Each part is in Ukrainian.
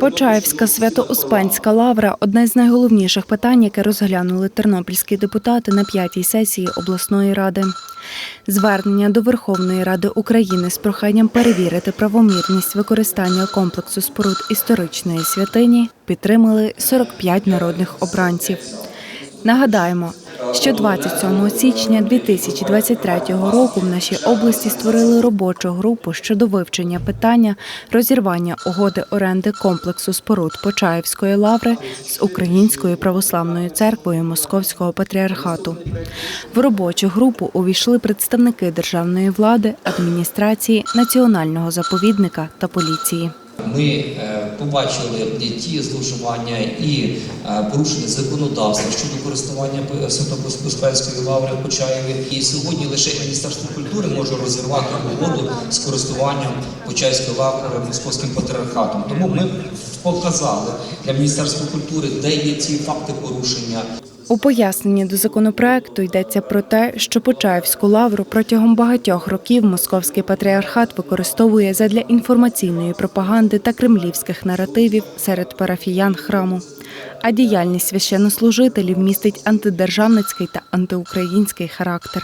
Почаївська свято-успенська лавра одне з найголовніших питань, яке розглянули тернопільські депутати на п'ятій сесії обласної ради. Звернення до Верховної Ради України з проханням перевірити правомірність використання комплексу споруд історичної святині підтримали 45 народних обранців. Нагадаємо, що 27 січня 2023 року в нашій області створили робочу групу щодо вивчення питання розірвання угоди оренди комплексу споруд Почаївської лаври з Українською православною церквою Московського патріархату. В робочу групу увійшли представники державної влади, адміністрації, національного заповідника та поліції. Ми е, побачили ті зловживання і е, порушення законодавства щодо користування Свято-Успенської лаври Почаєві. І сьогодні лише Міністерство культури може розірвати угоду з користуванням Почаївської лаври Московським патріархатом. Тому ми показали для Міністерства культури, де є ці факти порушення, У поясненні до законопроекту йдеться про те, що Почаївську лавру протягом багатьох років московський патріархат використовує задля інформаційної пропаганди та кремлівських наративів серед парафіян храму. А діяльність священнослужителів містить антидержавницький та антиукраїнський характер.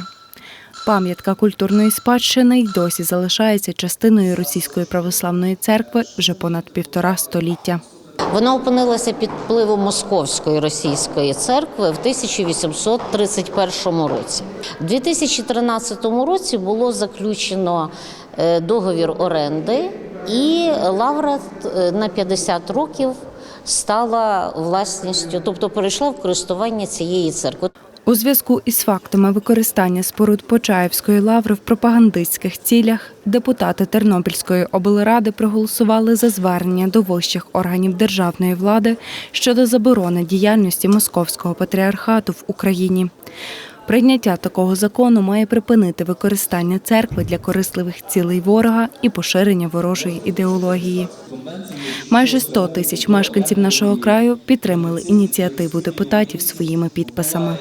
Пам'ятка культурної спадщини й досі залишається частиною Російської православної церкви вже понад півтора століття. Вона опинилася під впливом Московської російської церкви в 1831 році. У 2013 році було заключено е, договір оренди, і лавра е, на 50 років стала власністю, тобто перейшла в користування цієї церкви. У зв'язку із фактами використання споруд Почаївської лаври в пропагандистських цілях депутати Тернопільської облради проголосували за звернення до вищих органів державної влади щодо заборони діяльності Московського патріархату в Україні. Прийняття такого закону має припинити використання церкви для корисливих цілей ворога і поширення ворожої ідеології. Майже 100 тисяч мешканців нашого краю підтримали ініціативу депутатів своїми підписами.